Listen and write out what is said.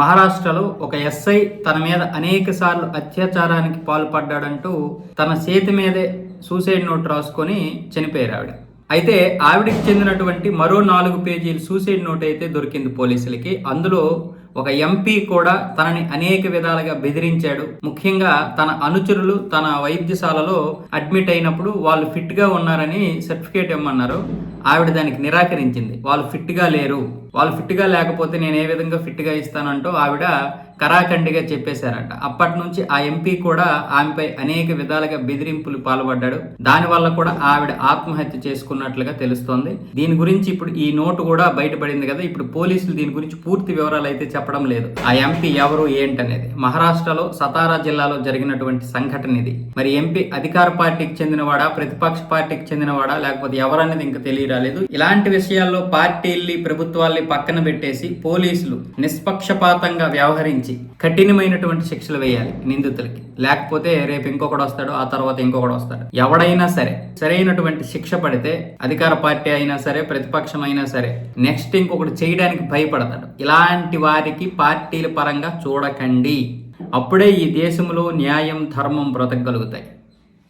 మహారాష్ట్రలో ఒక ఎస్ఐ తన మీద అనేక సార్లు అత్యాచారానికి పాల్పడ్డాడంటూ తన చేతి మీదే సూసైడ్ నోట్ రాసుకొని చనిపోయారు ఆవిడ అయితే ఆవిడకి చెందినటువంటి మరో నాలుగు పేజీలు సూసైడ్ నోట్ అయితే దొరికింది పోలీసులకి. అందులో ఒక ఎంపీ కూడా తనని అనేక విధాలుగా బెదిరించాడు. ముఖ్యంగా తన అనుచరులు తన వైద్యశాలలో అడ్మిట్ అయినప్పుడు వాళ్ళు ఫిట్గా ఉన్నారని సర్టిఫికేట్ ఇమ్మన్నారు. ఆవిడ దానికి నిరాకరించింది. వాళ్ళు ఫిట్గా లేరు. వాళ్ళు ఫిట్గా లేకపోతే నేను ఏ విధంగా ఫిట్గా ఇస్తానంటూ ఆవిడ కరాఖండిగా చెప్పేశారట. అప్పటి నుంచి ఆ ఎంపీ కూడా ఆమెపై అనేక విధాలుగా బెదిరింపులు పాల్పడ్డాడు. దాని వల్ల కూడా ఆవిడ ఆత్మహత్య చేసుకున్నట్లుగా తెలుస్తోంది. దీని గురించి ఇప్పుడు ఈ నోటు కూడా బయటపడింది కదా. ఇప్పుడు పోలీసులు దీని గురించి పూర్తి వివరాలు అయితే చెప్పడం లేదు. ఆ ఎంపీ ఎవరు ఏంటనేది. మహారాష్ట్రలో సతారా జిల్లాలో జరిగినటువంటి సంఘటన ఇది మరి ఎంపీ అధికార పార్టీకి చెందినవాడా? ప్రతిపక్ష పార్టీకి చెందినవాడా? లేకపోతే ఎవరనేది ఇంకా తెలియరాలేదు. ఇలాంటి విషయాల్లో పార్టీల్ని ప్రభుత్వాల్ని పక్కన పెట్టేసి పోలీసులు నిష్పక్షపాతంగా వ్యవహరించి కఠినమైనటువంటి శిక్షలు వేయాలి నిందితులకి. లేకపోతే రేపు ఇంకొకడు వస్తాడు ఆ తర్వాత ఇంకొకడు వస్తాడు. ఎవడైనా సరే సరైనటువంటి శిక్ష పడితే అధికార పార్టీ అయినా సరే ప్రతిపక్షం అయినా సరే నెక్స్ట్ ఇంకొకటి చేయడానికి భయపడతాడు. ఇలాంటి వారికి పార్టీల పరంగా చూడకండి. అప్పుడే ఈ దేశంలో న్యాయం ధర్మం బ్రతకగలుగుతాయి.